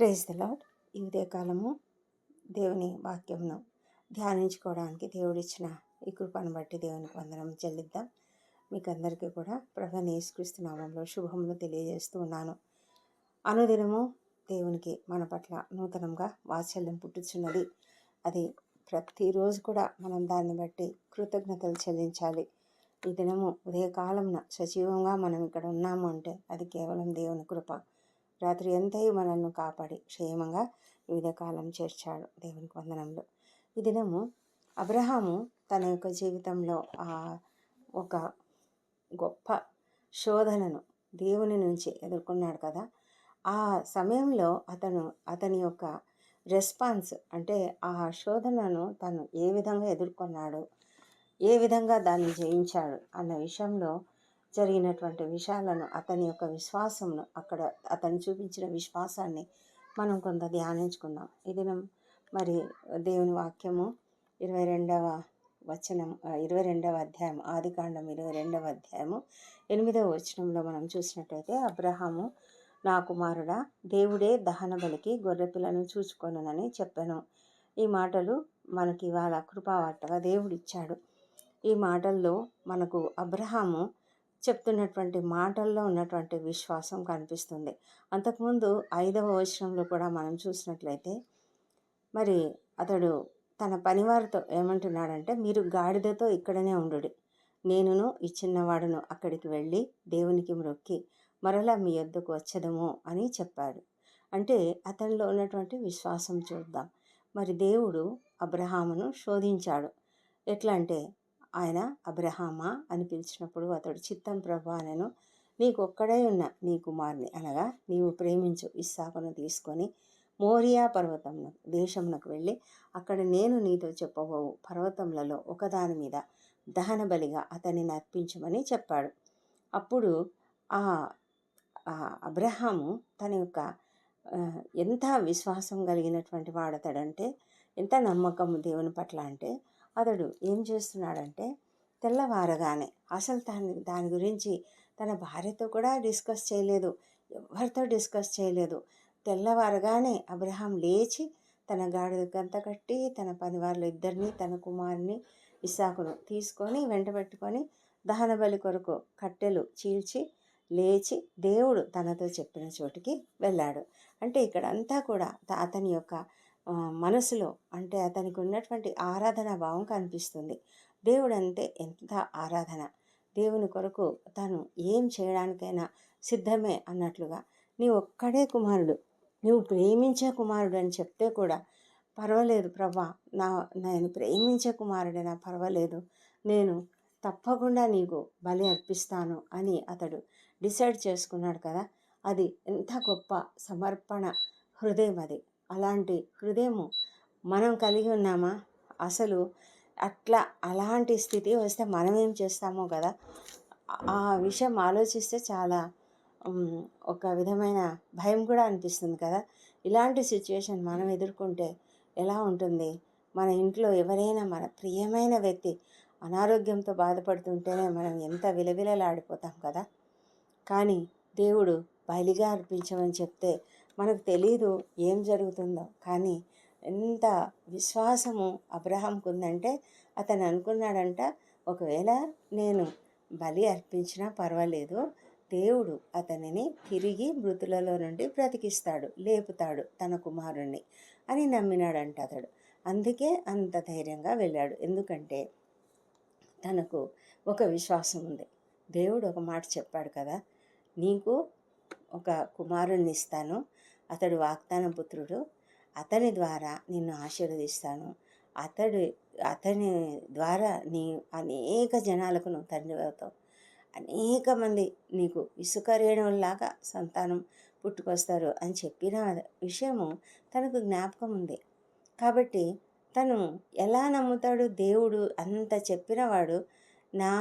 Praise the lord ఈ ఉదయకాలము దేవుని వాక్యంను ధ్యానించుకోవడానికి దేవుడిచ్చిన ఈ కృపను బట్టి దేవునికి వందనం చెల్లిద్దాం. మీకు అందరికీ కూడా ప్రభు నేసుక్రీస్తు నామంలో శుభములు తెలియజేస్తూ ఉన్నాను. అనుదినము దేవునికి మన పట్ల నూతనంగా వాత్సల్యం పుట్టుచున్నది. అది ప్రతిరోజు కూడా మనం దాన్ని బట్టి కృతజ్ఞతలు చెల్లించాలి. ఈ దినము ఉదయకాలంన సజీవంగా మనం ఇక్కడ ఉన్నాము అంటే అది కేవలం దేవుని కృప. రాత్రి ఎంతయు మనల్ని కాపాడి క్షేమంగా వివిధ కాలం చేర్చాడు దేవునికి వందనంలో ఈ దినము అబ్రహాము తన యొక్క జీవితంలో ఆ ఒక గొప్ప శోధనను దేవుని నుంచి ఎదుర్కొన్నాడు కదా. ఆ సమయంలో అతను అతని యొక్క రెస్పాన్స్ అంటే ఆ శోధనను తను ఏ విధంగా ఎదుర్కొన్నాడు ఏ విధంగా దాన్ని జయించాడు అన్న విషయంలో జరిగినటువంటి విషయాలను అతని యొక్క విశ్వాసంను అక్కడ అతను చూపించిన విశ్వాసాన్ని మనం కొంత ధ్యానించుకుందాం. ఇది మరి దేవుని వాక్యము ఇరవై రెండవ వచనం ఇరవై రెండవ అధ్యాయం ఆది కాండం ఇరవై రెండవ అధ్యాయము ఎనిమిదవ వచనంలో మనం చూసినట్టయితే అబ్రహాము నా కుమారుడా దేవుడే దహన బలికి గొర్రెపిల్లను చూచుకొనని చెప్పాను. ఈ మాటలు మనకి ఇవాళ కృపావార్తగా దేవుడిచ్చాడు. ఈ మాటల్లో మనకు అబ్రహాము చెప్తున్నటువంటి మాటల్లో ఉన్నటువంటి విశ్వాసం కనిపిస్తుంది. అంతకుముందు ఐదవ వచనంలో కూడా మనం చూసినట్లయితే మరి అతడు తన పనివారితో ఏమంటున్నాడంటే మీరు గాడిదతో ఇక్కడనే ఉండు నేనును ఈ చిన్నవాడును అక్కడికి వెళ్ళి దేవునికి మ్రొక్కి మరలా మీ యొద్దకు వచ్చదము అని చెప్పాడు. అంటే అతనిలో ఉన్నటువంటి విశ్వాసం చూద్దాం. మరి దేవుడు అబ్రహామును శోధించాడు. ఎట్లా అంటే ఆయన అబ్రహామా అని పిలిచినప్పుడు అతడు చిత్తం ప్రభా నేను నీకు ఒక్కడే ఉన్న నీ కుమార్ని అనగా నీవు ప్రేమించు ఇస్సాకును తీసుకొని మోరియా పర్వతంలో దేశంలోకి వెళ్ళి అక్కడ నేను నీతో చెప్పబోవు. పర్వతములలో ఒకదాని మీద దహన బలిగా అతన్ని అర్పించమని చెప్పాడు. అప్పుడు ఆ అబ్రహాము తన యొక్క ఎంత విశ్వాసం కలిగినటువంటి వాడతాడంటే ఎంత నమ్మకం దేవుని పట్ల అంటే అతడు ఏం చేస్తున్నాడంటే తెల్లవారగానే అసలు దాని దాని గురించి తన భార్యతో కూడా డిస్కస్ చేయలేదు ఎవరితో డిస్కస్ చేయలేదు. తెల్లవారగానే అబ్రహాం లేచి తన గాడిద గంత కట్టి తన పని ఇద్దరిని తన కుమారుని ఇసాకును తీసుకొని వెంటబెట్టుకొని దహనబలి దహన బలి కొరకు కట్టెలు చీల్చి లేచి దేవుడు తనతో చెప్పిన చోటికి వెళ్ళాడు. అంటే ఇక్కడంతా కూడా అతని యొక్క మనసులో అంటే అతనికి ఉన్నటువంటి ఆరాధన భావం కనిపిస్తుంది. దేవుడు అంతే ఎంత ఆరాధన? దేవుని కొరకు తను ఏం చేయడానికైనా సిద్ధమే అన్నట్లుగా నీ ఒక్కడే కుమారుడు నువ్వు ప్రేమించే కుమారుడు అని చెప్తే కూడా పర్వాలేదు ప్రభా నా నేను ప్రేమించే కుమారుడైనా పర్వాలేదు నేను తప్పకుండా నీకు బలి అర్పిస్తాను అని అతడు డిసైడ్ చేసుకున్నాడు కదా. అది ఎంత గొప్ప సమర్పణ హృదయం అది. అలాంటి హృదయము మనం కలిగి ఉన్నామా? అసలు అట్లా అలాంటి స్థితి వస్తే మనం ఏం చేస్తామో కదా? ఆ విషయం ఆలోచిస్తే చాలా ఒక విధమైన భయం కూడా అనిపిస్తుంది కదా? ఇలాంటి సిచ్యువేషన్ మనం ఎదుర్కొంటే ఎలా ఉంటుంది? మన ఇంట్లో ఎవరైనా మన ప్రియమైన వ్యక్తి అనారోగ్యంతో బాధపడుతుంటేనే మనం ఎంత విలవిలలాడిపోతాం కదా? కానీ దేవుడు బలిగా అర్పించమని చెప్తే మనకు తెలియదు ఏం జరుగుతుందో. కానీ ఎంత విశ్వాసము అబ్రహాంకు ఉందంటే అతను అనుకున్నాడంట ఒకవేళ నేను బలి అర్పించినా పర్వాలేదు దేవుడు అతనిని తిరిగి మృతులలో నుండి బ్రతికిస్తాడు లేపుతాడు తన కుమారుణ్ణి అని నమ్మినాడంట అతడు. అందుకే అంత ధైర్యంగా వెళ్ళాడు. ఎందుకంటే తనకు ఒక విశ్వాసం ఉంది. దేవుడు ఒక మాట చెప్పాడు కదా నీకు ఒక కుమారుణ్ణి ఇస్తాను అతడు వాగ్దాన పుత్రుడు. అతని ద్వారా నిన్ను ఆశీర్వదిస్తాను. అతడు అతని ద్వారా నీ అనేక జనాలకు నువ్వు తండ్రి అవుతావు. అనేక మంది నీకు ఇసుక రేణువులాగా సంతానం పుట్టుకొస్తారు అని చెప్పిన విషయము తనకు జ్ఞాపకం ఉంది. కాబట్టి తను ఎలా నమ్ముతాడు దేవుడు అంత చెప్పినవాడు నా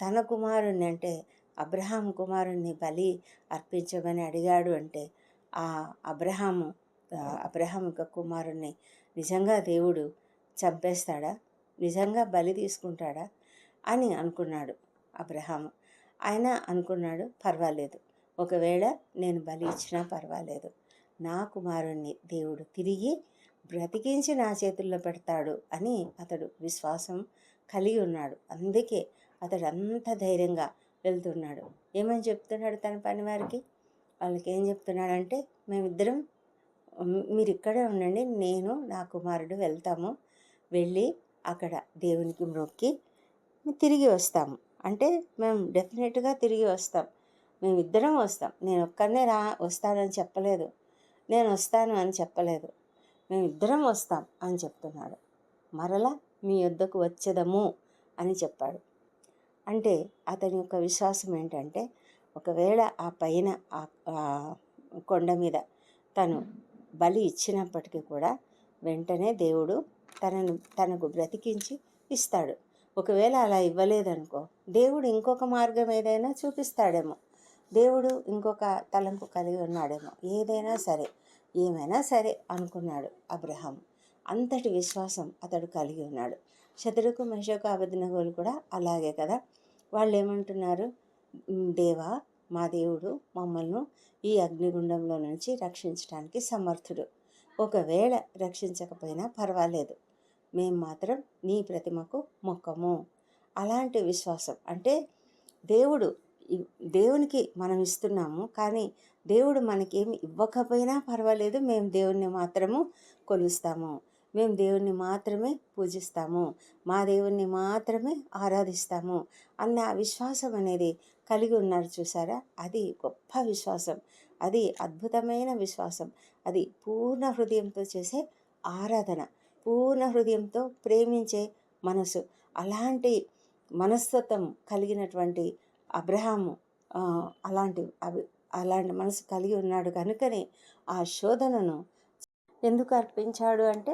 తన కుమారుణ్ణి అంటే అబ్రహాం కుమారుణ్ణి బలి అర్పించమని అడిగాడు అంటే ఆ అబ్రహాము అబ్రహాం యొక్క కుమారుణ్ణి నిజంగా దేవుడు చంపేస్తాడా? నిజంగా బలి తీసుకుంటాడా? అని అనుకున్నాడు అబ్రహాము. ఆయన అనుకున్నాడు పర్వాలేదు. ఒకవేళ నేను బలి ఇచ్చినా పర్వాలేదు. నా కుమారుణ్ణి దేవుడు తిరిగి బ్రతికించి నా చేతుల్లో పెడతాడు అని అతడు విశ్వాసం కలిగి ఉన్నాడు. అందుకే అతడు అంత ధైర్యంగా వెళ్తున్నాడు. ఏమని చెప్తున్నాడు తన పని వారికి వాళ్ళకి ఏం చెప్తున్నాడంటే మేమిద్దరం మీరు ఇక్కడే ఉండండి నేను నా కుమారుడు వెళ్తాము. వెళ్ళి అక్కడ దేవునికి మొక్కి తిరిగి వస్తాము. అంటే మేము డెఫినెట్గా తిరిగి వస్తాం. మేము ఇద్దరం వస్తాం. నేను ఒక్కనే రా వస్తానని చెప్పలేదు. నేను వస్తాను అని చెప్పలేదు. మేము ఇద్దరం వస్తాం అని చెప్తున్నాడు. మరలా మీ వద్దకు వచ్చేదము అని చెప్పాడు. అంటే అతని యొక్క విశ్వాసం ఏంటంటే ఒకవేళ ఆ పైన ఆ- కొండ మీద తను బలి ఇచ్చినప్పటికీ కూడా వెంటనే దేవుడు తనను తనకు బ్రతికించి ఇస్తాడు. ఒకవేళ అలా ఇవ్వలేదనుకో దేవుడు ఇంకొక మార్గం ఏదైనా చూపిస్తాడేమో. దేవుడు ఇంకొక తలంపు కలిగి ఉన్నాడేమో. ఏదైనా సరే ఏమైనా సరే అనుకున్నాడు అబ్రహాం అంతటి విశ్వాసం అతడు కలిగి ఉన్నాడు. శత్రుకు మెషకు అబద్ధనగోలు కూడా అలాగే కదా. వాళ్ళు ఏమంటున్నారు దేవా మా దేవుడు మమ్మల్ని ఈ అగ్నిగుండంలో నుంచి రక్షించడానికి సమర్థుడు. ఒకవేళ రక్షించకపోయినా పర్వాలేదు. మేము మాత్రం నీ ప్రతిమకు మొక్కము. అలాంటి విశ్వాసం. అంటే దేవుడు దేవునికి మనం ఇస్తున్నాము కానీ దేవుడు మనకేమి ఇవ్వకపోయినా పర్వాలేదు. మేము దేవుణ్ణి మాత్రము కొలుస్తాము. మేము దేవుణ్ణి మాత్రమే పూజిస్తాము. మా దేవుణ్ణి మాత్రమే ఆరాధిస్తాము అన్న విశ్వాసం అనేది కలిగి ఉన్నారు చూసారా? అది గొప్ప విశ్వాసం. అది అద్భుతమైన విశ్వాసం. అది పూర్ణ హృదయంతో చేసే ఆరాధన. పూర్ణ హృదయంతో ప్రేమించే మనసు. అలాంటి మనస్తత్వం కలిగినటువంటి అబ్రహాము అలాంటి అవి అలాంటి మనసు కలిగి ఉన్నాడు కనుకనే ఆ శోధనను ఎందుకు అర్పించాడు అంటే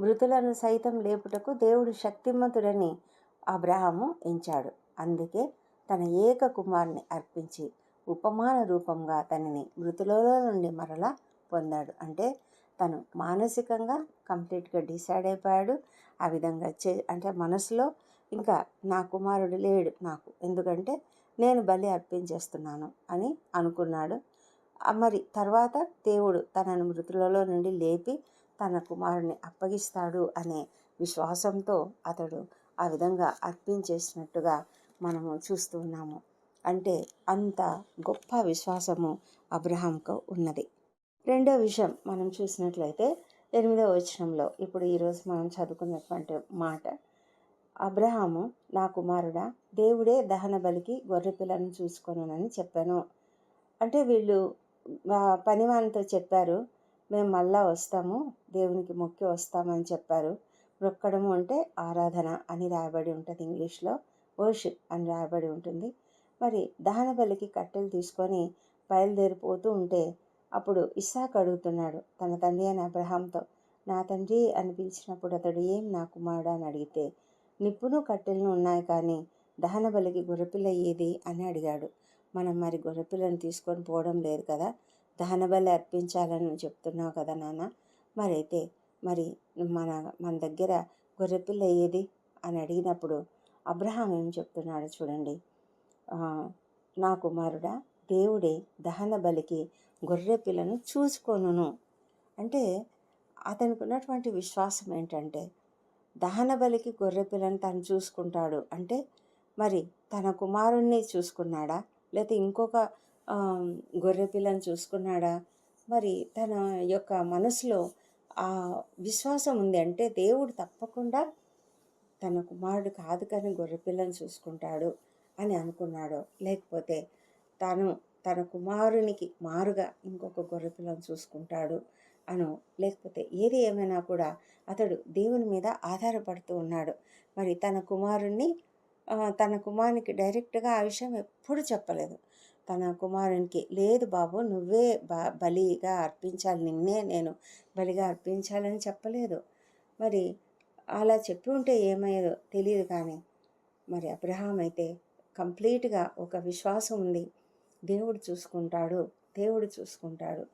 మృతులను సైతం లేపుటకు దేవుడు శక్తిమంతుడని అబ్రహాము ఎంచాడు. అందుకే తన ఏక కుమారుని అర్పించి ఉపమాన రూపంగా తనని మృతులలో నుండి మరలా పొందాడు. అంటే తను మానసికంగా కంప్లీట్గా డిసైడ్ అయిపోయాడు. ఆ విధంగా చే అంటే మనసులో ఇంకా నా కుమారుడు లేడు నాకు. ఎందుకంటే నేను బలి అర్పించేస్తున్నాను అని అనుకున్నాడు. మరి తర్వాత దేవుడు తనను మృతులలో నుండి లేపి తన కుమారుని అప్పగిస్తాడు అనే విశ్వాసంతో అతడు ఆ విధంగా అర్పించేసినట్టుగా మనము చూస్తూ ఉన్నాము. అంటే అంత గొప్ప విశ్వాసము అబ్రహాంకు ఉన్నది. రెండో విషయం మనం చూసినట్లయితే ఎనిమిదవ వచనంలో ఇప్పుడు ఈరోజు మనం చదువుకున్నటువంటి మాట. అబ్రహాము నా కుమారుడా దేవుడే దహన బలికి గొర్రెపిల్లను చూసుకొనని చెప్పాను. అంటే వీళ్ళు పనివానితో చెప్పారు మేము మళ్ళా వస్తాము దేవునికి మొక్కి వస్తామని చెప్పారు. మొక్కడము అంటే ఆరాధన అని రాయబడి ఉంటుంది ఇంగ్లీష్లో. వర్షిప్ అని రాయబడి ఉంటుంది. మరి దహన బలికి కట్టెలు తీసుకొని బయలుదేరిపోతూ ఉంటే అప్పుడు ఇస్సాక్ అడుగుతున్నాడు తన తండ్రి అయిన అబ్రహాంతో నా తండ్రి అని పిలిచినప్పుడు అతడు ఏం నా కుమారుడు అని అడిగితే నిప్పును కట్టెలను ఉన్నాయి కానీ దహన బలికి గొర్రెపిల్ల ఏది? అని అడిగాడు. మనం మరి గొర్రెపిల్లను తీసుకొని పోవడం లేదు కదా దహన బలి అర్పించాలని చెప్తున్నావు కదా నాన్న. మరైతే మరి మన మన దగ్గర గొర్రెపిల్ల ఏది అని అడిగినప్పుడు అబ్రహాం ఏం చెప్తున్నాడు చూడండి. నా కుమారుడా దేవుడే దహన బలికి గొర్రె పిల్లను చూసుకొనును. అంటే అతనికి ఉన్నటువంటి విశ్వాసం ఏంటంటే దహన బలికి గొర్రె పిల్లను తను చూసుకుంటాడు. అంటే మరి తన కుమారుణ్ణి చూసుకున్నాడా? లేకపోతే ఇంకొక ఆ, గొర్రె పిల్లని చూసుకున్నాడా? మరి తన యొక్క మనసులో ఆ విశ్వాసం ఉంది. అంటే దేవుడు తప్పకుండా తన కుమారుడు కాదు కానీ గొర్రెపిల్లని చూసుకుంటాడు అని అనుకున్నాడో. లేకపోతే తను తన కుమారునికి మారుగా ఇంకొక గొర్రెపిల్లను చూసుకుంటాడు అను లేకపోతే ఏది ఏమైనా కూడా అతడు దేవుని మీద ఆధారపడుతూ ఉన్నాడు. మరి తన కుమారుణ్ణి తన కుమారునికి డైరెక్ట్గా ఆ విషయం ఎప్పుడు చెప్పలేదు. తన కుమారునికి లేదు బాబు నువ్వే బ బలిగా అర్పించాలి నిన్నే నేను బలిగా అర్పించాలని చెప్పలేదు. మరి అలా చెప్పి ఉంటే ఏమయ్యేదో తెలియదు కానీ మరి అబ్రహాం అయితే కంప్లీట్గా ఒక విశ్వాసం ఉంది. దేవుడు చూసుకుంటాడు దేవుడు చూసుకుంటాడు.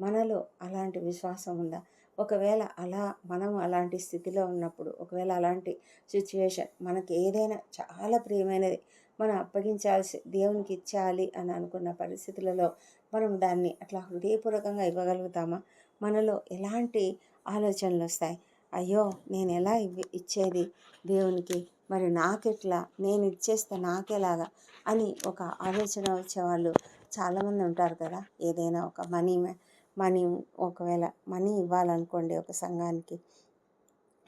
మనలో అలాంటి విశ్వాసం ఉందా? ఒకవేళ అలా మనం అలాంటి స్థితిలో ఉన్నప్పుడు ఒకవేళ అలాంటి సిచ్యువేషన్ మనకి ఏదైనా చాలా ప్రియమైనది మనం అప్పగించాల్సి దేవునికి ఇచ్చేయాలి అని అనుకున్న పరిస్థితులలో మనం దాన్ని అట్లా హృదయపూర్వకంగా ఇవ్వగలుగుతామా? మనలో ఎలాంటి ఆలోచనలు వస్తాయి? అయ్యో నేను ఎలా ఇవ్వ ఇచ్చేది దేవునికి? మరి నాకెట్లా? నేను ఇచ్చేస్తే నాకెలాగా? అని ఒక ఆలోచన వచ్చేవాళ్ళు చాలామంది ఉంటారు కదా. ఏదైనా ఒక మనీ మనీ ఒకవేళ మనీ ఇవ్వాలనుకోండి ఒక సంఘానికి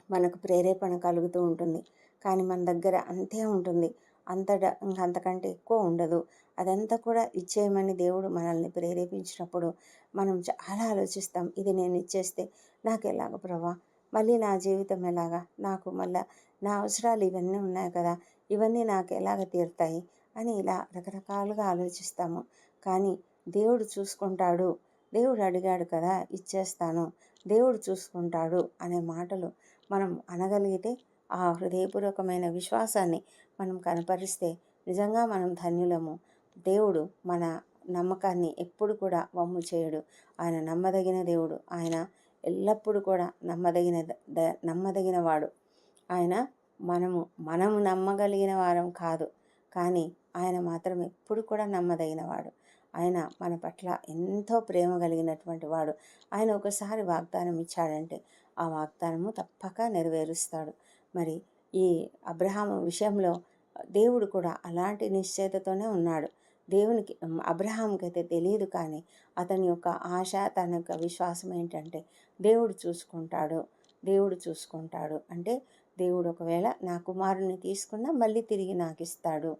మనకు ప్రేరేపణ కలుగుతూ ఉంటుంది. కానీ మన దగ్గర అంతే ఉంటుంది. అంత అంతకంటే ఎక్కువ ఉండదు. అదంతా కూడా ఇచ్చేయమని దేవుడు మనల్ని ప్రేరేపించినప్పుడు మనం చాలా ఆలోచిస్తాం. ఇది నేను ఇచ్చేస్తే నాకు ఎలాగ ప్రభా? మళ్ళీ నా జీవితం ఎలాగా? నాకు మళ్ళా నా అవసరాలు ఇవన్నీ ఉన్నాయి కదా ఇవన్నీ నాకు ఎలాగ తీరుతాయి? అని ఇలా రకరకాలుగా ఆలోచిస్తాము. కానీ దేవుడు చూసుకుంటాడు. దేవుడు అడిగాడు కదా ఇచ్చేస్తాను. దేవుడు చూసుకుంటాడు అనే మాటలు మనం అనగలిగితే ఆ హృదయపూర్వకమైన విశ్వాసాన్ని మనం కనపరిస్తే నిజంగా మనం ధన్యులము. దేవుడు మన నమ్మకాన్ని ఎప్పుడు కూడా వమ్ము చేయడు. ఆయన నమ్మదగిన దేవుడు. ఆయన ఎల్లప్పుడూ కూడా నమ్మదగిన ద నమ్మదగిన వాడు. ఆయన మనము మనము నమ్మగలిగిన వారం కాదు. కానీ ఆయన మాత్రం ఎప్పుడు కూడా నమ్మదగిన వాడు. ఆయన మన పట్ల ఎంతో ప్రేమ కలిగినటువంటి వాడు. ఆయన ఒకసారి వాగ్దానం ఇచ్చాడంటే ఆ వాగ్దానము తప్పక నెరవేరుస్తాడు. మరి ఈ అబ్రహాము విషయంలో దేవుడు కూడా అలాంటి నిశ్చయతతోనే ఉన్నాడు. దేవునికి అబ్రహాంకి అయితే తెలియదు కానీ అతని యొక్క ఆశ తన యొక్క విశ్వాసం ఏంటంటే దేవుడు చూసుకుంటాడు దేవుడు చూసుకుంటాడు. అంటే దేవుడు ఒకవేళ నా కుమారుని తీసుకున్నా మళ్ళీ తిరిగి నాకు ఇస్తాడు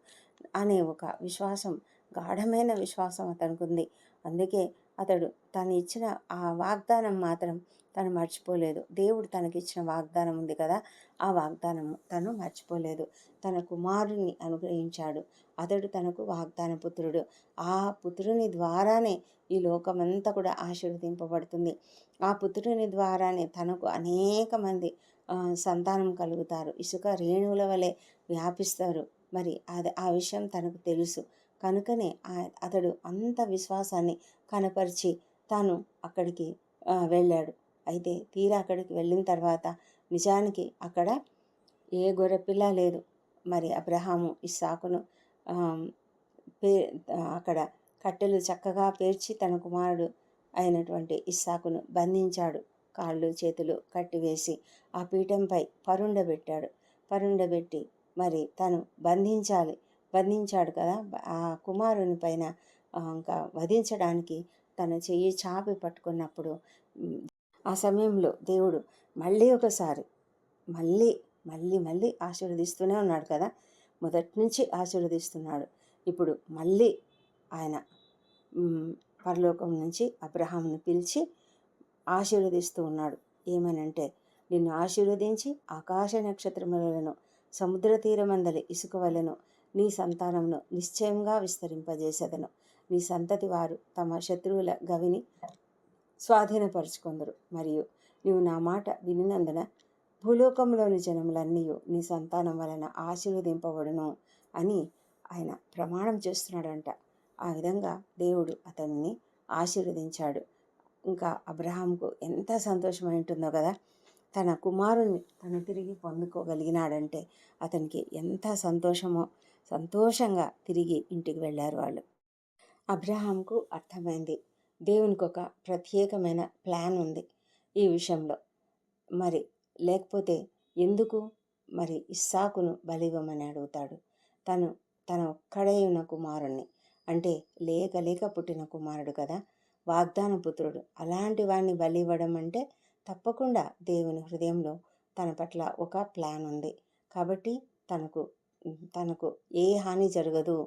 అనే ఒక విశ్వాసం గాఢమైన విశ్వాసం అతనికి ఉంది. అందుకే అతడు తను ఇచ్చిన ఆ వాగ్దానం మాత్రం తను మర్చిపోలేదు. దేవుడు తనకిచ్చిన వాగ్దానం ఉంది కదా ఆ వాగ్దానము తను మర్చిపోలేదు. తన కుమారుని అనుగ్రహించాడు. అతడు తనకు వాగ్దాన పుత్రుడు. ఆ పుత్రుని ద్వారానే ఈ లోకమంతా కూడా ఆశీర్వదింపబడుతుంది. ఆ పుత్రుని ద్వారానే తనకు అనేక మంది సంతానం కలుగుతారు. ఇసుక రేణువుల వలె వ్యాపిస్తారు. మరి అది ఆ విషయం తనకు తెలుసు. కనుకనే అతడు అంత విశ్వాసాన్ని కనపరిచి తాను అక్కడికి వెళ్ళాడు. అయితే తీరా అక్కడికి వెళ్ళిన తర్వాత నిజానికి అక్కడ ఏ గొర్రెపిల్ల లేదు. మరి అబ్రహాము ఇస్సాకును పే అక్కడ కట్టెలు చక్కగా పేర్చి తన కుమారుడు అయినటువంటి ఇస్సాకును బంధించాడు. కాళ్ళు చేతులు కట్టివేసి ఆ పీఠంపై పరుండబెట్టాడు. పరుండబెట్టి మరి తను బంధించాలి. బంధించాడు కదా! ఆ కుమారుని పైన ఇంకా వధించడానికి తన చెయ్యి చాపి పట్టుకున్నప్పుడు ఆ సమయంలో దేవుడు మళ్ళీ ఒకసారి మళ్ళీ మళ్ళీ మళ్ళీ ఆశీర్వదిస్తూనే ఉన్నాడు కదా! మొదటి నుంచి ఆశీర్వదిస్తున్నాడు. ఇప్పుడు మళ్ళీ ఆయన పరలోకం నుంచి అబ్రహాంను పిలిచి ఆశీర్వదిస్తూ ఉన్నాడు. ఏమనంటే నిన్ను ఆశీర్వదించి ఆకాశ నక్షత్రములను సముద్ర తీరమందలి ఇసుక వలను నీ సంతానమును నిశ్చయంగా విస్తరింపజేసేదను. నీ సంతతి వారు తమ శత్రువుల గవిని స్వాధీనపరుచుకొందరు. మరియు నీవు నా మాట వినినందున భూలోకంలోని జనములన్నీ నీ సంతానం వలన ఆశీర్వదింపబడును అని ఆయన ప్రమాణం చేస్తున్నాడంట. ఆ విధంగా దేవుడు అతన్ని ఆశీర్వదించాడు. ఇంకా అబ్రహాంకు ఎంత సంతోషమై ఉంటుందో కదా! తన కుమారుని తను తిరిగి పొందుకోగలిగినాడంటే అతనికి ఎంత సంతోషమో సంతోషంగా తిరిగి ఇంటికి వెళ్ళారు వాళ్ళు. అబ్రహాంకు అర్థమైంది. దేవునికి ఒక ప్రత్యేకమైన ప్లాన్ ఉంది ఈ విషయంలో. మరి లేకపోతే ఎందుకు? మరి ఇస్సాకును బలివ్వమని అడుగుతాడు. తను తన ఒక్కడే ఉన్న కుమారుణ్ణి. అంటే లేక లేక పుట్టిన కుమారుడు కదా. వాగ్దాన పుత్రుడు. అలాంటి వాడిని బలి ఇవ్వడం అంటే తప్పకుండా దేవుని హృదయంలో తన పట్ల ఒక ప్లాన్ ఉంది. కాబట్టి తనకు తనకు ఏ హాని జరగదు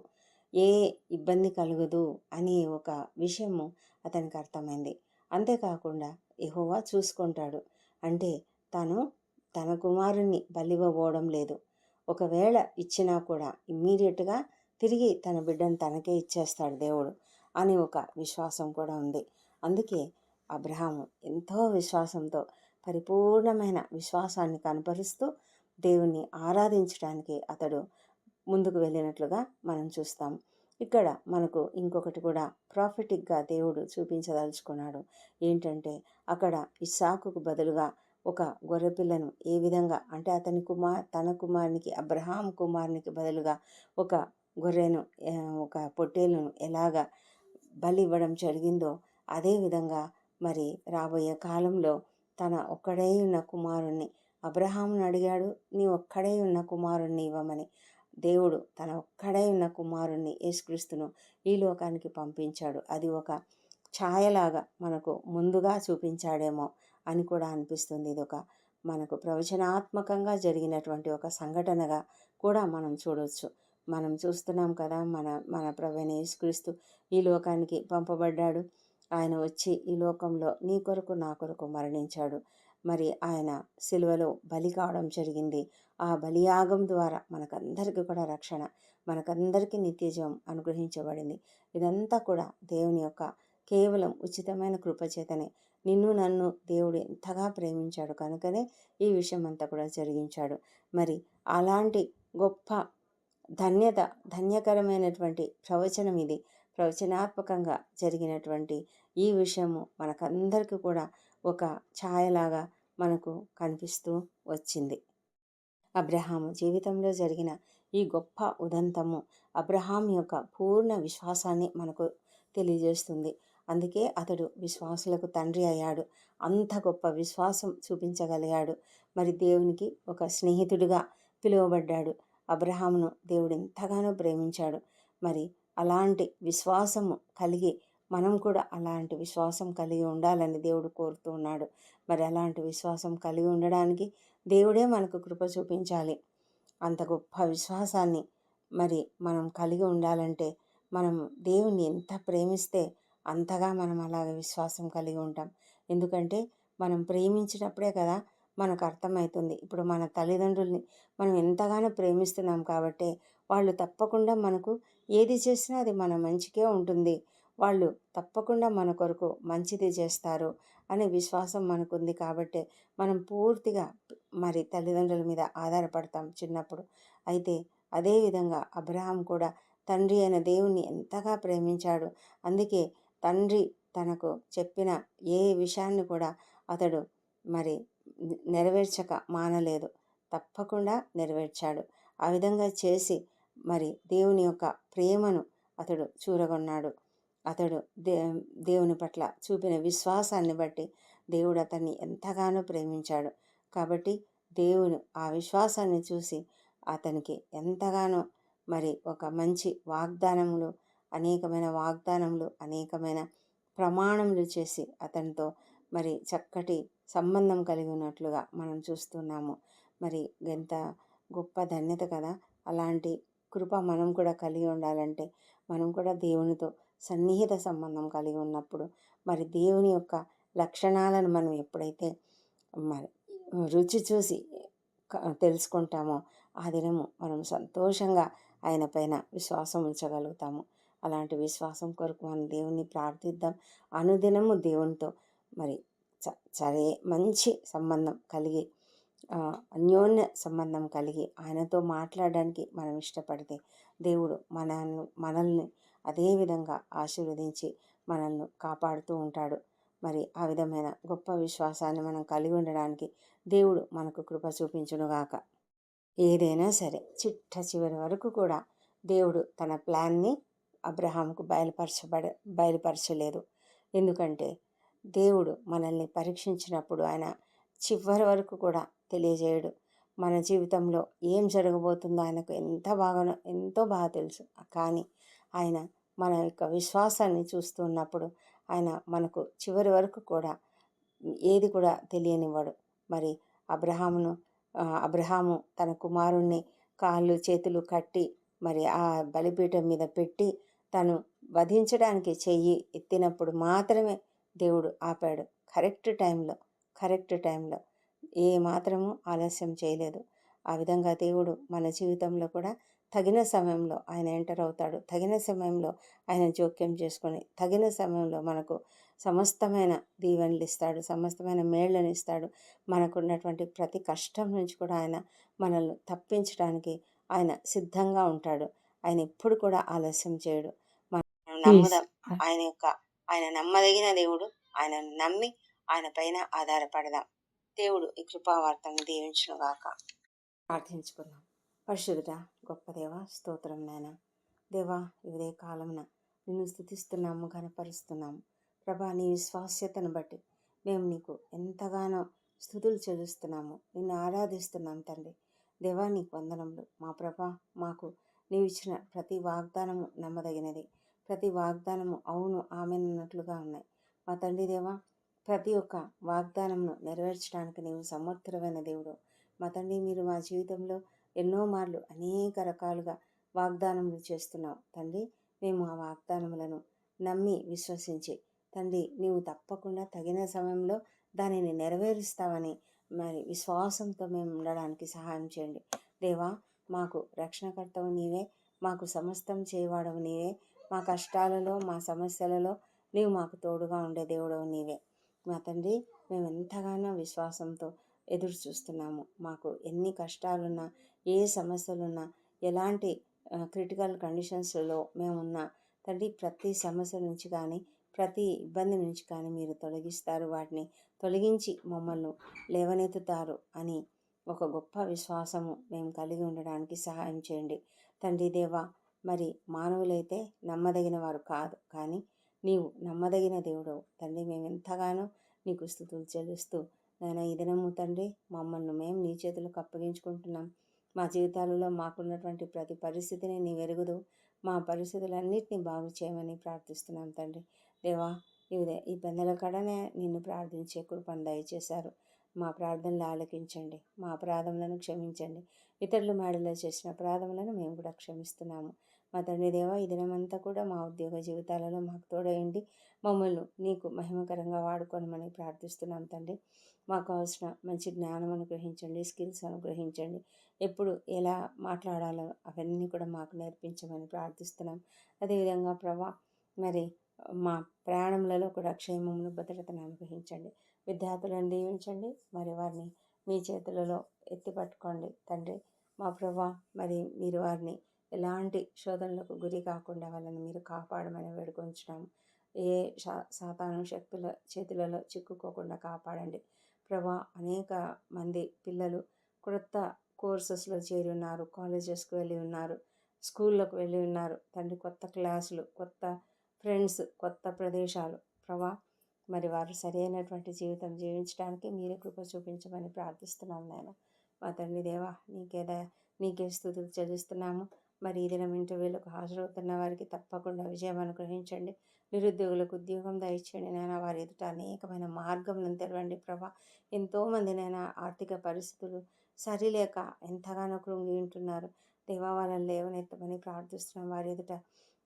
ఏ ఇబ్బంది కలగదు అనే ఒక విషయము అతనికి అర్థమైంది. అంతేకాకుండా ఎహోవా చూసుకుంటాడు. అంటే తను తన కుమారుణ్ణి బలివ్వబోవడం లేదు. ఒకవేళ ఇచ్చినా కూడా ఇమ్మీడియట్గా తిరిగి తన బిడ్డను తనకే ఇచ్చేస్తాడు దేవుడు అని ఒక విశ్వాసం కూడా ఉంది. అందుకే అబ్రహాము ఎంతో విశ్వాసంతో పరిపూర్ణమైన విశ్వాసాన్ని కనపరుస్తూ దేవుణ్ణి ఆరాధించడానికి అతడు ముందుకు వెళ్ళినట్లుగా మనం చూస్తాం. ఇక్కడ మనకు ఇంకొకటి కూడా ప్రాఫిటిక్గా దేవుడు చూపించదలుచుకున్నాడు. ఏంటంటే అక్కడ ఇసాకుకు బదులుగా ఒక గొర్రెపిల్లను ఏ విధంగా అంటే అతని కుమార్ తన కుమారునికి అబ్రహాం కుమారునికి బదులుగా ఒక గొర్రెను ఒక పొట్టేలును ఎలాగా బలి ఇవ్వడం జరిగిందో అదేవిధంగా మరి రాబోయే కాలంలో తన ఒక్కడే ఉన్న కుమారుణ్ణి అబ్రహామును అడిగాడు నీ ఒక్కడే ఉన్న కుమారుణ్ణి ఇవ్వమని. దేవుడు తన ఒక్కడే ఉన్న కుమారుణ్ణి యేసుక్రీస్తును ఈ లోకానికి పంపించాడు. అది ఒక ఛాయలాగా మనకు ముందుగా చూపించాడేమో అని కూడా అనిపిస్తుంది. ఇది ఒక మనకు ప్రవచనాత్మకంగా జరిగినటువంటి ఒక సంఘటనగా కూడా మనం చూడవచ్చు మనం చూస్తున్నాం కదా మన మన ప్రవీణ యేసుక్రీస్తు ఈ లోకానికి పంపబడ్డాడు. ఆయన వచ్చి ఈ లోకంలో నీ కొరకు నా కొరకు మరణించాడు. మరి ఆయన సిలువలో బలి కావడం జరిగింది. ఆ బలియాగం ద్వారా మనకందరికీ కూడా రక్షణ మనకందరికీ నిత్యజీవం అనుగ్రహించబడింది. ఇదంతా కూడా దేవుని యొక్క కేవలం ఉచితమైన కృపచేతనే నిన్ను నన్ను దేవుడు ఎంతగా ప్రేమించాడు కనుకనే ఈ విషయం అంతా కూడా జరిగించాడు. మరి అలాంటి గొప్ప ధన్యత ధన్యకరమైనటువంటి ప్రవచనం ఇది. ప్రవచనాత్మకంగా జరిగినటువంటి ఈ విషయము మనకందరికీ కూడా ఒక ఛాయలాగా మనకు కనిపిస్తూ వచ్చింది. అబ్రహాము జీవితంలో జరిగిన ఈ గొప్ప ఉదంతము అబ్రహాం యొక్క పూర్ణ విశ్వాసాన్ని మనకు తెలియజేస్తుంది. అందుకే అతడు విశ్వాసులకు తండ్రి అయ్యాడు. అంత గొప్ప విశ్వాసం చూపించగలిగాడు. మరి దేవునికి ఒక స్నేహితుడిగా పిలువబడ్డాడు. అబ్రహామును దేవుడు ఎంతగానో ప్రేమించాడు. మరి అలాంటి విశ్వాసము కలిగి మనం కూడా అలాంటి విశ్వాసం కలిగి ఉండాలని దేవుడు కోరుతూ ఉన్నాడు. మరి అలాంటి విశ్వాసం కలిగి ఉండడానికి దేవుడే మనకు కృప చూపించాలి. అంత గొప్ప విశ్వాసాన్ని మరి మనం కలిగి ఉండాలంటే మనం దేవుణ్ణి ఎంత ప్రేమిస్తే అంతగా మనం అలాగే విశ్వాసం కలిగి ఉంటాం. ఎందుకంటే మనం ప్రేమించినప్పుడే కదా మనకు అర్థమవుతుంది. ఇప్పుడు మన తల్లిదండ్రుల్ని మనం ఎంతగానో ప్రేమిస్తున్నాం కాబట్టి వాళ్ళు తప్పకుండా మనకు ఏది చేసినా అది మన మంచికే ఉంటుంది. వాళ్ళు తప్పకుండా మన కొరకు మంచిది చేస్తారు అనే విశ్వాసం మనకుంది కాబట్టి మనం పూర్తిగా మరి తల్లిదండ్రుల మీద ఆధారపడతాం చిన్నప్పుడు. అయితే అదేవిధంగా అబ్రహాం కూడా తండ్రి అయిన దేవుణ్ణి ఎంతగా ప్రేమించాడు. అందుకే తండ్రి తనకు చెప్పిన ఏ విషయాన్ని కూడా అతడు మరి నెరవేర్చక మానలేదు. తప్పకుండా నెరవేర్చాడు. ఆ విధంగా చేసి మరి దేవుని యొక్క ప్రేమను అతడు చూరగొన్నాడు. అతడు దే దేవుని పట్ల చూపిన విశ్వాసాన్ని బట్టి దేవుడు అతన్ని ఎంతగానో ప్రేమించాడు. కాబట్టి దేవుని ఆ విశ్వాసాన్ని చూసి అతనికి ఎంతగానో మరి ఒక మంచి వాగ్దానములు అనేకమైన వాగ్దానములు అనేకమైన ప్రమాణములు చేసి అతనితో మరి చక్కటి సంబంధం కలిగి ఉన్నట్లుగా మనం చూస్తున్నాము. మరి ఎంత గొప్ప ధన్యత కదా! అలాంటి కృప మనం కూడా కలిగి ఉండాలంటే మనం కూడా దేవునితో సన్నిహిత సంబంధం కలిగి ఉన్నప్పుడు మరి దేవుని యొక్క లక్షణాలను మనం ఎప్పుడైతే మరి రుచి చూసి తెలుసుకుంటామో ఆ దినము మనం సంతోషంగా ఆయన పైన విశ్వాసం ఉంచగలుగుతాము. అలాంటి విశ్వాసం కొరకు మనం దేవుణ్ణి ప్రార్థిద్దాం. అనుదినము దేవునితో మరి సరే మంచి సంబంధం కలిగి అన్యోన్య సంబంధం కలిగి ఆయనతో మాట్లాడడానికి మనం ఇష్టపడితే దేవుడు మనల్ని మనల్ని అదేవిధంగా ఆశీర్వదించి మనల్ని కాపాడుతూ ఉంటాడు. మరి ఆ విధమైన గొప్ప విశ్వాసాన్ని మనం కలిగి ఉండడానికి దేవుడు మనకు కృప చూపించునుగాక ఏదైనా సరే చిట్ట చివరి వరకు కూడా దేవుడు తన ప్లాన్ని అబ్రహాంకు బయలుపరచబడ బయలుపరచలేదు. ఎందుకంటే దేవుడు మనల్ని పరీక్షించినప్పుడు ఆయన చివరి వరకు కూడా తెలియజేయడు. మన జీవితంలో ఏం జరగబోతుందో ఆయనకు ఎంత బాగానో ఎంతో బాగా తెలుసు. కానీ ఆయన మన యొక్క విశ్వాసాన్ని చూస్తున్నప్పుడు ఆయన మనకు చివరి వరకు కూడా ఏది కూడా తెలియనివ్వడు. మరి అబ్రహామును అబ్రహాము తన కుమారుణ్ణి కాళ్ళు చేతులు కట్టి మరి ఆ బలిపీఠం మీద పెట్టి తను వధించడానికి చెయ్యి ఎత్తినప్పుడు మాత్రమే దేవుడు ఆపాడు. కరెక్ట్ టైంలో కరెక్ట్ టైంలో ఏ మాత్రము ఆలస్యం చేయలేదు. ఆ విధంగా దేవుడు మన జీవితంలో కూడా తగిన సమయంలో ఆయన ఎంటర్ అవుతాడు. తగిన సమయంలో ఆయన జోక్యం చేసుకొని తగిన సమయంలో మనకు సమస్తమైన దీవెనలు ఇస్తాడు సమస్తమైన మేళ్ళను ఇస్తాడు మనకున్నటువంటి ప్రతి కష్టం నుంచి కూడా ఆయన మనల్ని తప్పించడానికి ఆయన సిద్ధంగా ఉంటాడు. ఆయన ఎప్పుడు కూడా ఆలస్యం చేయడు. మనం నమ్ముదాం ఆయన యొక్క ఆయన నమ్మదగిన దేవుడు. ఆయన నమ్మి ఆయన పైన ఆధారపడదాం. దేవుడు ఈ కృపావార్తను దీవించును గాక ప్రార్థించుకుందాం. పరిశుద్ధ గొప్ప దేవ స్తోత్రం నాయన. దేవా ఇదే కాలమున నిన్ను స్థుతిస్తున్నాము కనపరుస్తున్నాము ప్రభా నీ విశ్వాస్యతను బట్టి మేము నీకు ఎంతగానో స్థుతులు చెల్లిస్తున్నాము నిన్ను ఆరాధిస్తున్నాం తండ్రి. దేవా నీకు వందనములు. మా ప్రభా మాకు నీవు ఇచ్చిన ప్రతి వాగ్దానము నమ్మదగినది. ప్రతి వాగ్దానము అవును ఆమెనన్నట్లుగా ఉన్నాయి. మా తండ్రి దేవా ప్రతి ఒక్క వాగ్దానమును నెరవేర్చడానికి నీవు సమర్థుడమైన దేవుడు. మా తండ్రి మీరు మా జీవితంలో ఎన్నో మార్లు అనేక రకాలుగా వాగ్దానములు చేస్తున్నావు. తండ్రి మేము ఆ వాగ్దానములను నమ్మి విశ్వసించి తండ్రి నీవు తప్పకుండా తగిన సమయంలో దానిని నెరవేరుస్తావని మరి విశ్వాసంతో మేము ఉండడానికి సహాయం చేయండి. దేవా మాకు రక్షణకర్తవు నీవే మాకు సమస్తం చేయవాడవు నీవే మా కష్టాలలో మా సమస్యలలో నీవు మాకు తోడుగా ఉండే దేవుడవు నీవే. మా తండ్రి మేము ఎంతగానో విశ్వాసంతో ఎదురు చూస్తున్నాము. మాకు ఎన్ని కష్టాలున్నా ఏ సమస్యలున్నా ఎలాంటి క్రిటికల్ కండిషన్స్లో మేమున్నా తండ్రి ప్రతి సమస్య నుంచి కానీ ప్రతి ఇబ్బంది నుంచి కానీ మీరు తొలగిస్తారు. వాటిని తొలగించి మమ్మల్ని లేవనెత్తుతారు అని ఒక గొప్ప విశ్వాసము మేము కలిగి ఉండడానికి సహాయం చేయండి. తండ్రి దేవా మరి మానవులైతే నమ్మదగిన వారు కాదు. కానీ నీవు నమ్మదగిన దేవుడు తండ్రి మేము ఎంతగానో నీకు స్థుతులు చెల్లిస్తూ నాయన ఈ దినము తండ్రి మమ్మల్ని మేము నీ చేతులకు అప్పగించుకుంటున్నాం. మా జీవితాలలో మాకున్నటువంటి ప్రతి పరిస్థితిని నీ వెరుగుదు మా పరిస్థితులన్నింటినీ బాగు చేయమని ప్రార్థిస్తున్నాం తండ్రి. దేవా ఇదే ఈ పెందల కడనే నిన్ను ప్రార్థించే కృపను దయచేశారు. మా ప్రార్థనలు ఆలకించండి. మా అపరాధములను క్షమించండి. ఇతరుల మేడలో చేసిన అపరాధములను మేము కూడా క్షమిస్తున్నాము. మా తండ్రి దేవ ఈ దినమంతా కూడా మా ఉద్యోగ జీవితాలలో మాకు తోడయండి మమ్మల్ని నీకు మహిమకరంగా వాడుకోనమని ప్రార్థిస్తున్నాం తండ్రి. మాకు కావాల్సిన మంచి జ్ఞానం అనుగ్రహించండి స్కిల్స్ అనుగ్రహించండి. ఎప్పుడు ఎలా మాట్లాడాలో అవన్నీ కూడా మాకు నేర్పించమని ప్రార్థిస్తున్నాం. అదేవిధంగా ప్రభా మరి మా ప్రయాణంలో కూడా క్షేమమును భద్రతను అనుగ్రహించండి. విద్యార్థులను దీవించండి మరి వారిని మీ చేతులలో ఎత్తి పట్టుకోండి తండ్రి. మా ప్రభా మరి మీరు వారిని ఎలాంటి శోధనలకు గురి కాకుండా వాళ్ళని మీరు కాపాడమని వేడుకొంచున్నాము. ఏ సాతాను శక్తుల చేతులలో చిక్కుకోకుండా కాపాడండి. ప్రభా అనేక మంది పిల్లలు క్రొత్త కోర్సెస్లో చేరి ఉన్నారు కాలేజెస్కి వెళ్ళి ఉన్నారు స్కూళ్ళకు వెళ్ళి ఉన్నారు. తండ్రి కొత్త క్లాసులు కొత్త ఫ్రెండ్స్ కొత్త ప్రదేశాలు. ప్రభా మరి వారు సరైనటువంటి జీవితం జీవించడానికి మీరే కృప చూపించమని ప్రార్థిస్తున్నాం నాయన. మా తండ్రి దేవా నీకేదా నీకే స్థుతులు చెల్లిస్తున్నాము. మరి ఈ దినం ఇంటర్వ్యూలకు హాజరవుతున్న వారికి తప్పకుండా విజయం అనుగ్రహించండి. నిరుద్యోగులకు ఉద్యోగం దయచేయండి నాయన. వారి ఎదుట అనేకమైన మార్గంలను తెరవండి ప్రభా. ఎంతోమంది నాయన ఆర్థిక పరిస్థితులు సరిలేక ఎంతగానో కృంగి ఉంటున్నారు. దేవా లేవనెత్తమని ప్రార్థిస్తున్నాం. వారి ఎదుట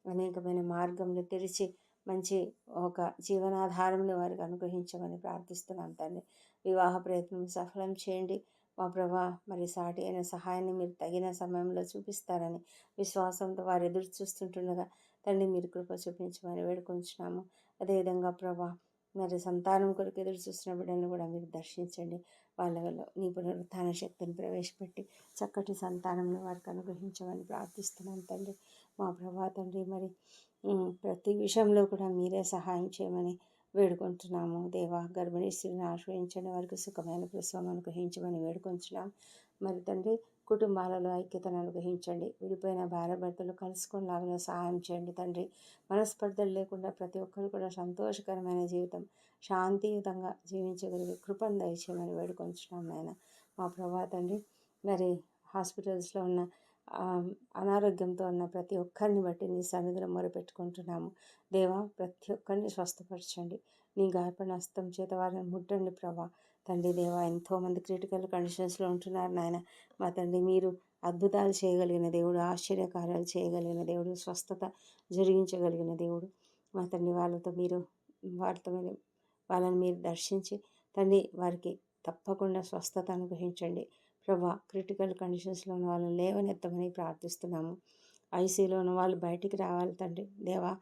అనేకమైన మార్గంలో తెరిచి మంచి ఒక జీవనాధారంని వారికి అనుగ్రహించమని ప్రార్థిస్తున్నాం తండ్రి. వివాహ ప్రయత్నం సఫలం చేయండి. మా ప్రభా మరి సాటి అయిన సహాయాన్ని మీరు తగిన సమయంలో చూపిస్తారని విశ్వాసంతో వారు ఎదురు చూస్తుంటుండగా తండ్రి మీరు కృప చూపించమని వేడుకొంచున్నాము. అదేవిధంగా ప్రభా మరి సంతానం కొరకు ఎదురు చూసిన బిడ్డలను కూడా మీరు దర్శించండి. వాళ్ళలో నీ పునరుత్థాన శక్తిని ప్రవేశపెట్టి చక్కటి సంతానంలో వారికి అనుగ్రహించమని ప్రార్థిస్తున్నాం తండ్రి. మా ప్రభా తండ్రి మరి ప్రతి విషయంలో కూడా మీరే సహాయం చేయమని వేడుకుంటున్నాము. దేవా గర్భిణీ స్త్రీని ఆశ్రయించండి. వారికి సుఖమైన ప్రసవం అనుగ్రహించమని వేడుకుంటున్నాం మరి తండ్రి కుటుంబాలలో ఐక్యతను అనుగ్రహించండి. విడిపోయిన భార్యభర్తలు కలుసుకునేలాగా సహాయం చేయండి తండ్రి. మనస్పర్ధలు లేకుండా ప్రతి ఒక్కరు కూడా సంతోషకరమైన జీవితం శాంతియుతంగా జీవించగలిగే కృపను దయచేయమని వేడుకొంచున్నాం నాయన. మా ప్రభా తండ్రి మరి హాస్పిటల్స్లో ఉన్న అనారోగ్యంతో ఉన్న ప్రతి ఒక్కరిని బట్టి నీ సన్నిధిలో మొరపెట్టుకుంటున్నాము. దేవా ప్రతి ఒక్కరిని స్వస్థపరచండి. నీ గాయపడిన హస్తం చేత వారిని ముట్టండి ప్రభా. తండ్రి దేవా ఎంతోమంది క్రిటికల్ కండిషన్స్లో ఉంటున్నారు నాయన. మా తండ్రి మీరు అద్భుతాలు చేయగలిగిన దేవుడు ఆశ్చర్యకార్యాలు చేయగలిగిన దేవుడు స్వస్థత జరిగించగలిగిన దేవుడు. మా తండ్రి వాళ్ళతో మీరు వారితో వాళ్ళని మీరు దర్శించి తండ్రి వారికి తప్పకుండా స్వస్థత అనుగ్రహించండి. ప్రభా క్రిటికల్ కండిషన్స్లో ఉన్న వాళ్ళని లేవనెత్తమని ప్రార్థిస్తున్నాము. ఐసీలో ఉన్న వాళ్ళు బయటికి రావాలి తండ్రి దేవా.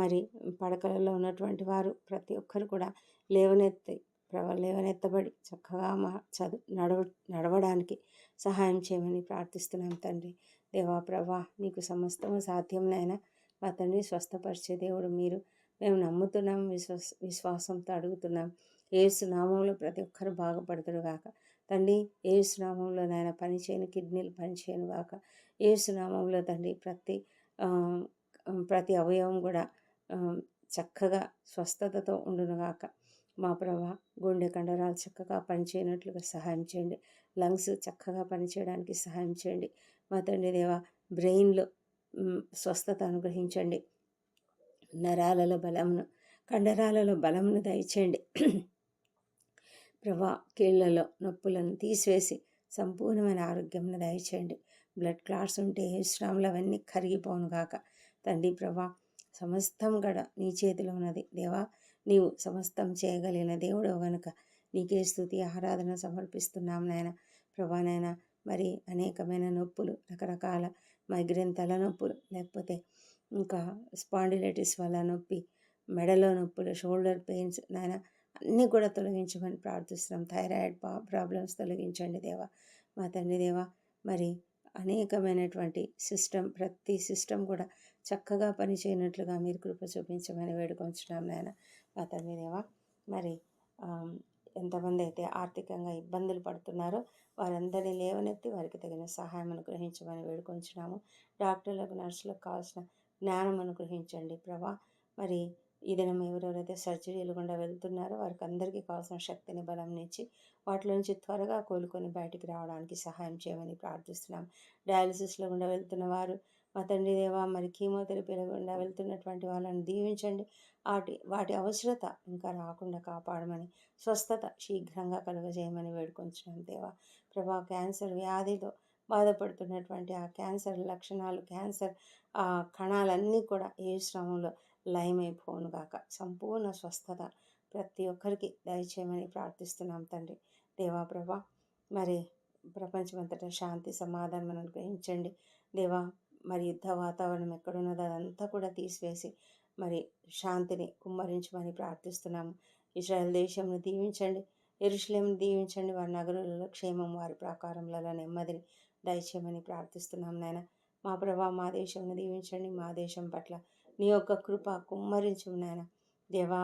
మరి పడకలలో ఉన్నటువంటి వారు ప్రతి ఒక్కరు కూడా లేవనెత్తి లేవనెత్తబడి చక్కగా మా చదువు నడవ నడవడానికి సహాయం చేయమని ప్రార్థిస్తున్నాం తండ్రి. దేవా ప్రభా నీకు సమస్తము సాధ్యం నైనా మా తండ్రి స్వస్థపరిచే దేవుడు మీరు. మేము నమ్ముతున్నాం విశ్వాస విశ్వాసంతో అడుగుతున్నాం. ఏసు ప్రతి ఒక్కరు బాగుపడతాడు కాక తండ్రి ఏసు నామంలో నాయన పనిచేయని కిడ్నీలు పనిచేయను కాక ఏసునామంలో తండ్రి ప్రతి ప్రతి అవయవం కూడా చక్కగా స్వస్థతతో ఉండును కాక మా ప్రభా గుండె కండరాలు చక్కగా పనిచేయనట్లుగా సహాయం చేయండి. లంగ్స్ చక్కగా పనిచేయడానికి సహాయం చేయండి. మా తండ్రి దేవ బ్రెయిన్లో స్వస్థత అనుగ్రహించండి. నరాలలో బలంను కండరాలలో బలంను దయచేయండి. ప్రభా కీళ్ళలో నొప్పులను తీసివేసి సంపూర్ణమైన ఆరోగ్యంను దయచేయండి. బ్లడ్ క్లాట్స్ ఉంటే శ్రాములు అవన్నీ కరిగిపోను గాక. తండ్రి ప్రభా సమస్తం గడ నీ చేతిలో ఉన్నది. దేవా నీవు సమస్తం చేయగలిగిన దేవుడు గనుక. నీకే స్థుతి ఆరాధన సమర్పిస్తున్నాం నాయన. ప్రభా నాయన మరి అనేకమైన నొప్పులు రకరకాల మైగ్రేన్ తలనొప్పులు లేకపోతే ఇంకా స్పాండిలైటిస్ వల్ల నొప్పి మెడలో నొప్పులు షోల్డర్ పెయిన్స్ నాయన అన్నీ కూడా తొలగించమని ప్రార్థిస్తున్నాం. థైరాయిడ్ ప్రాబ్లమ్స్ తొలగించండి దేవా. మా తండ్రి దేవా మరి అనేకమైనటువంటి సిస్టమ్ ప్రతి సిస్టమ్ కూడా చక్కగా పనిచేయనట్లుగా మీరు కృప చూపించమని వేడుకొంచున్నాం నాయన. మా తండ్రి దేవా మరి ఎంతమంది అయితే ఆర్థికంగా ఇబ్బందులు పడుతున్నారో వారందరినీ లేవనెత్తి వారికి తగిన సహాయం అనుగ్రహించమని వేడుకొంచున్నాము. డాక్టర్లకు నర్సులకు కావాల్సిన జ్ఞానం అనుగ్రహించండి ప్రభా. మరి ఈ దినం ఎవరెవరైతే సర్జరీలు గుండా వెళ్తున్నారో వారికి అందరికీ కావాల్సిన శక్తిని బలం ఇచ్చి వాటిలో నుంచి త్వరగా కోలుకొని బయటికి రావడానికి సహాయం చేయమని ప్రార్థిస్తున్నాం డయాలసిస్లో గుండా వెళ్తున్న వారు మా తండ్రి దేవా మరి కీమోథెరపీ లేకుండా వెళ్తున్నటువంటి వాళ్ళని దీవించండి. వాటి వాటి అవసరత ఇంకా రాకుండా కాపాడమని స్వస్థత శీఘ్రంగా కలుగజేయమని వేడుకొంచున్నాం దేవా. ప్రభా క్యాన్సర్ వ్యాధితో బాధపడుతున్నటువంటి ఆ క్యాన్సర్ లక్షణాలు క్యాన్సర్ ఆ కణాలన్నీ కూడా ఏ శ్రమంలో లయమైపోను గాక. సంపూర్ణ స్వస్థత ప్రతి ఒక్కరికి దయచేయమని ప్రార్థిస్తున్నాం తండ్రి. దేవా ప్రభా మరి ప్రపంచమంతటా శాంతి సమాధానం అనుగ్రహించండి. దేవా మరి యుద్ధ వాతావరణం ఎక్కడున్నదో అదంతా కూడా తీసివేసి మరి శాంతిని కుమ్మరించమని ప్రార్థిస్తున్నాము. ఇజ్రాయెల్ దేశంను దీవించండి ఎరుషులేంను దీవించండి వారి నగరులలో క్షేమం వారి ప్రాకారములలో నెమ్మదిని దయచేయమని ప్రార్థిస్తున్నాం నాయన. మా ప్రభా మా దేశంను దీవించండి మా దేశం పట్ల నీ యొక్క కృప కుమ్మరించు నాయన. దేవా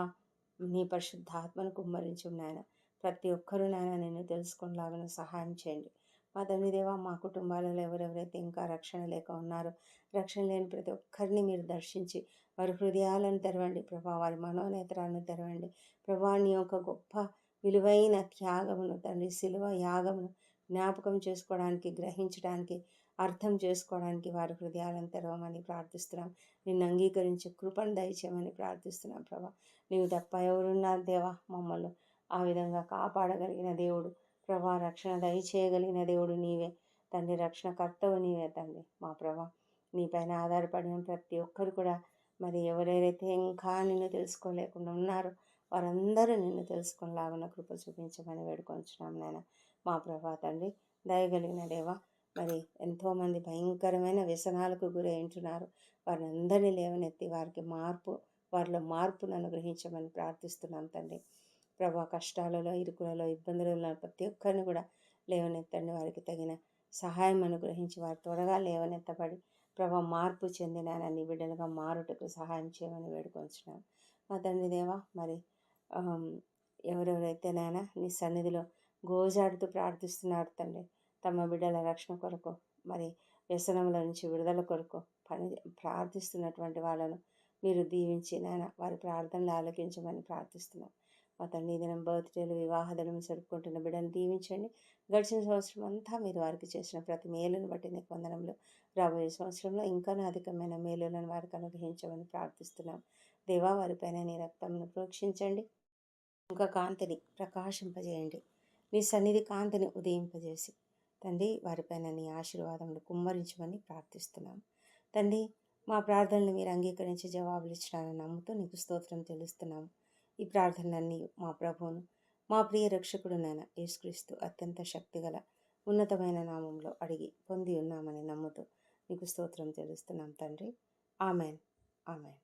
నీ పరిశుద్ధాత్మను కుమ్మరించు నాయన. ప్రతి ఒక్కరూ నాయన నేను తెలుసుకునేలాగా సహాయం చేయండి. దేవా మా కుటుంబాలలో ఎవరెవరైతే ఇంకా రక్షణ లేక ఉన్నారో రక్షణ లేని ప్రతి ఒక్కరిని మీరు దర్శించి వారి హృదయాలను తెరవండి ప్రభా వారి మనోనేత్రాలను తెరవండి. ప్రభా నీ యొక్క గొప్ప విలువైన త్యాగమును తండ్రి శిలువ యాగమును జ్ఞాపకం చేసుకోవడానికి గ్రహించడానికి అర్థం చేసుకోవడానికి వారి హృదయాలను తెరవమని ప్రార్థిస్తున్నాం. నిన్ను అంగీకరించి కృపను దయచేయమని ప్రార్థిస్తున్నాం ప్రభా. నీవు తప్ప ఎవరున్నారు దేవా మమ్మల్ని ఆ విధంగా కాపాడగలిగిన దేవుడు ప్రభా రక్షణ దయచేయగలిగిన దేవుడు నీవే. తండ్రి రక్షణ కర్తవు నీవే తండ్రి. మా ప్రభా నీపైన ఆధారపడిన ప్రతి ఒక్కరు కూడా మరి ఎవరెవరైతే ఇంకా నిన్ను తెలుసుకోలేకుండా ఉన్నారో వారందరూ నిన్ను తెలుసుకునేలాగున కృప చూపించమని వేడుకొంచున్నాం నాయన. మా ప్రభా తండ్రి దయగలిగిన దేవా మరి ఎంతోమంది భయంకరమైన వ్యసనాలకు గురి ఉంటున్నారు. వారిని అందరినీ లేవనెత్తి వారికి మార్పు వారిలో మార్పును అనుగ్రహించమని ప్రార్థిస్తున్నాం తండ్రి. ప్రభా కష్టాలలో ఇరుకులలో ఇబ్బందులలో ప్రతి ఒక్కరిని కూడా లేవనెత్తండి. వారికి తగిన సహాయం అనుగ్రహించి వారు త్వరగా లేవనెత్తబడి ప్రభా మార్పు చెందిన నీ బిడ్డలుగా మారుటకు సహాయం చేయమని వేడుకొంచున్నాను మా తండ్రి దేవా మరి ఎవరెవరైతే నాయన నీ సన్నిధిలో గోజాడుతూ ప్రార్థిస్తున్నారు తండ్రి తమ బిడ్డల రక్షణ కొరకు మరి వ్యసనముల నుంచి విడుదల కొరకు పని ప్రార్థిస్తున్నటువంటి వాళ్ళను మీరు దీవించి నాయన వారి ప్రార్థనలు ఆలోకించమని ప్రార్థిస్తున్నాం. మా తండ్రి దినం బర్త్డేలు వివాహదనం జరుపుకుంటున్న బిడ్డను దీవించండి. గడిచిన సంవత్సరం అంతా మీరు వారికి చేసిన ప్రతి మేలును బట్టి నీకు వందనంలో రాబోయే సంవత్సరంలో ఇంకానూ అధికమైన మేలులను వారికి అనుగ్రహించమని ప్రార్థిస్తున్నాం. దేవా వారిపైన నీ రక్తంను ప్రోక్షించండి. ఇంకా కాంతిని ప్రకాశింపజేయండి. నీ సన్నిధి కాంతిని ఉదయింపజేసి తండ్రి వారిపైన నీ ఆశీర్వాదములు కుమ్మరించమని ప్రార్థిస్తున్నాం. తండ్రి మా ప్రార్థనలు మీరు అంగీకరించి జవాబులు ఇచ్చినారని నమ్ముతూ నీకు స్తోత్రం తెలుస్తున్నాము ఈ ప్రార్థనలన్నీ మా ప్రభువును మా ప్రియ రక్షకుడు నాయన యేసుక్రీస్తు అత్యంత శక్తిగల ఉన్నతమైన నామంలో అడిగి పొంది ఉన్నామని నమ్ముతూ నీకు స్తోత్రం తెలుస్తున్నాం తండ్రి. ఆమెన్. ఆమెన్.